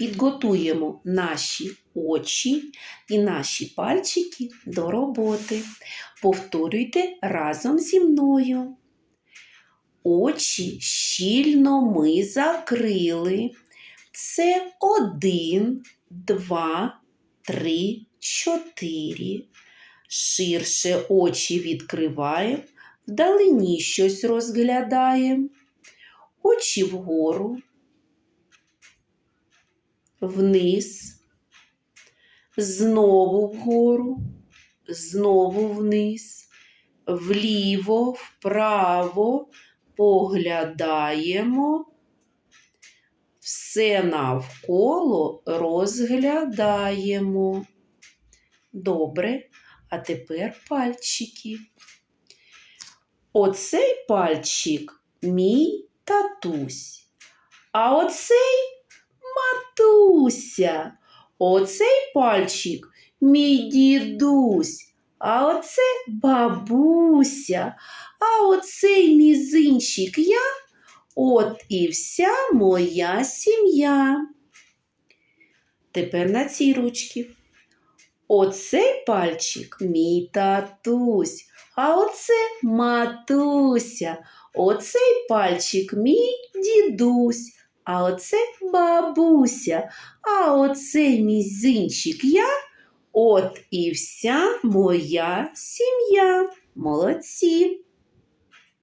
підготуємо наші очі і наші пальчики до роботи. Повторюйте разом зі мною. Очі щільно ми закрили. Це один, два, три, чотири. Ширше очі відкриваємо, вдалині щось розглядаємо. Очі вгору, вниз, знову вгору, знову вниз, вліво, вправо поглядаємо. Все навколо розглядаємо. Добре, а тепер пальчики. Оцей пальчик мій татусь, а оцей матуся. Оцей пальчик мій дідусь, а оце бабуся, а оцей мізинчик я, от і вся моя сім'я. Тепер на цій ручці. Оцей пальчик мій татусь, а оце матуся. Оцей пальчик мій дідусь, а оце бабуся, а оцей мізинчик я, от і вся моя сім'я. Молодці.